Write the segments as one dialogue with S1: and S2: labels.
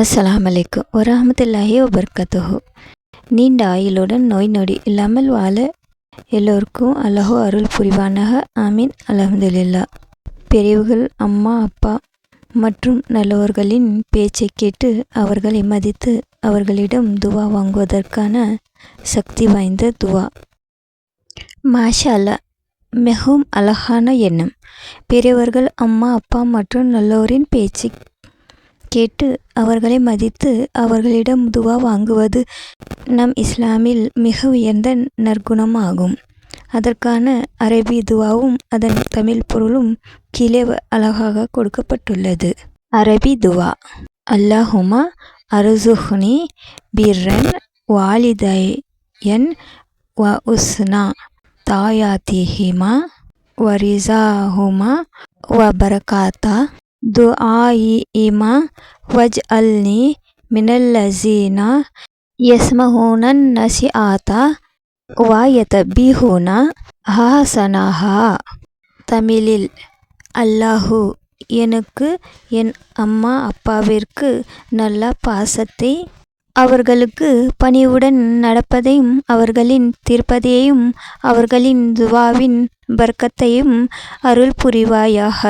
S1: அஸ்லாம் அலைக்கும் வரமத்துல்லாஹி வபர்கத்துஹு. நீண்ட ஆயுளுடன் நோய் நொடி இல்லாமல் வாழ எல்லோருக்கும் அலஹோ அருள் புரிவானாக. ஆமீன். அலமதுல்லா பெரியவர்கள் அம்மா அப்பா மற்றும் நல்லவர்களின் பேச்சை கேட்டு அவர்களை மதித்து அவர்களிடம் துவா வாங்குவதற்கான சக்தி வாய்ந்த துவா. மாஷா அல்லா மிகவும் அழகான எண்ணம். பெரியவர்கள் அம்மா அப்பா மற்றும் நல்லோரின் பேச்சு கேட்டு அவர்களை மதித்து அவர்களிடம் துவா வாங்குவது நம் இஸ்லாமில் மிக உயர்ந்த நற்குணமாகும். அதற்கான அரபி துவாவும் அதன் தமிழ் பொருளும் கீழே அழகாக கொடுக்கப்பட்டுள்ளது. அரபி துவா. அல்லாஹுமா அருசுஹ்னி பிர்ரன் வாலிதயன் வ உஸ்னா தாயாத்திஹிமா வரிசாஹுமா துஆஇ இமா வஜ் அல்னி வஜ்அல்னி மினல்லஸீனா யஸ்மஹூனன் நசீ ஆதா வாயத யதபிஹூன ஹாசனஹா தமிழில் அல்லாஹு எனக்கு என் அம்மா அப்பாவிற்கு நல்ல பாசத்தை அவர்களுக்கு பணிவுடன் நடப்பதையும் அவர்களின் திருப்பதியையும் அவர்களின் துவாவின் பர்க்கத்தையும் அருள் புரிவாயாக.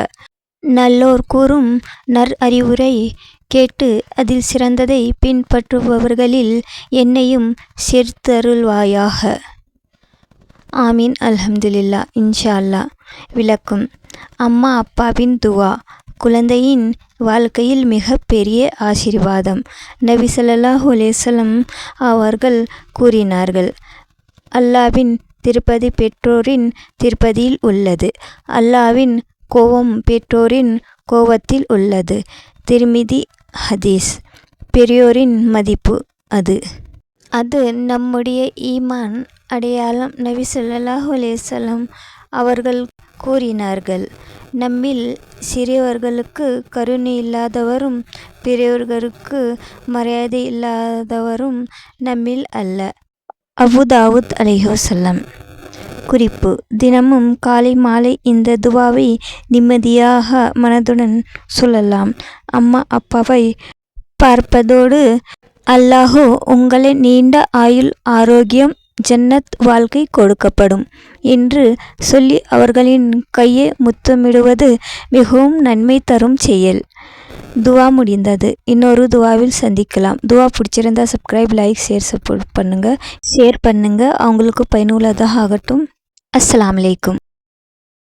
S1: நல்லோர் கூறும் நற் அறிவுரை கேட்டு அதில் சிறந்ததை பின்பற்றுபவர்களில் என்னையும் சேர்த்தருள்வாயாக. ஆமீன். அல்ஹம்துலில்லா. இன்ஷா அல்லாஹ் விளக்கும். அம்மா அப்பாவின் துவா. குழந்தையின் வாழ்க்கையில் மிக பெரிய ஆசீர்வாதம். நபி ஸல்லல்லாஹு அவர்கள் கூறினார்கள் அல்லாவின் திருப்பதி பெற்றோரின் திருப்பதியில் உள்ளது. அல்லாவின் கோபம் பெற்றோரின் கோபத்தில் உள்ளது. திருமிதி ஹதீஸ். பெரியோரின் மதிப்பு அது. அது நம்முடைய ஈமான் அடையாளம் நபி சொல்லாஹு அலேசல்லம் அவர்கள் கூறினார்கள். நம்மில் சிறியவர்களுக்கு கருணை இல்லாதவரும் பெரியவர்களுக்கு மரியாதை இல்லாதவரும் நம்மில் அல்ல. அபுதாவுத் அலிஹோசல்லம் குறிப்பு. தினமும் காலை மாலை இந்த துவாவை நிம்மதியாக மனதுடன் சொல்லலாம். அம்மா அப்பாவை பார்ப்பதோடு அல்லாஹோ உங்களை நீண்ட ஆயுள் ஆரோக்கியம் ஜன்னத் வாழ்க்கை கொடுக்கப்படும் என்று சொல்லி அவர்களின் கையை முத்தமிடுவது மிகவும் நன்மை தரும் செயல். துவா முடிந்தது. இன்னொரு துவாவில் சந்திக்கலாம். துவா பிடிச்சிருந்தா சப்ஸ்கிரைப் லைக் ஷேர் சப்போர்ட் பண்ணுங்கள் ஷேர் பண்ணுங்கள் அவங்களுக்கு பயனுள்ளதாக ஆகட்டும். அஸ்ஸலாமு அலைக்கும்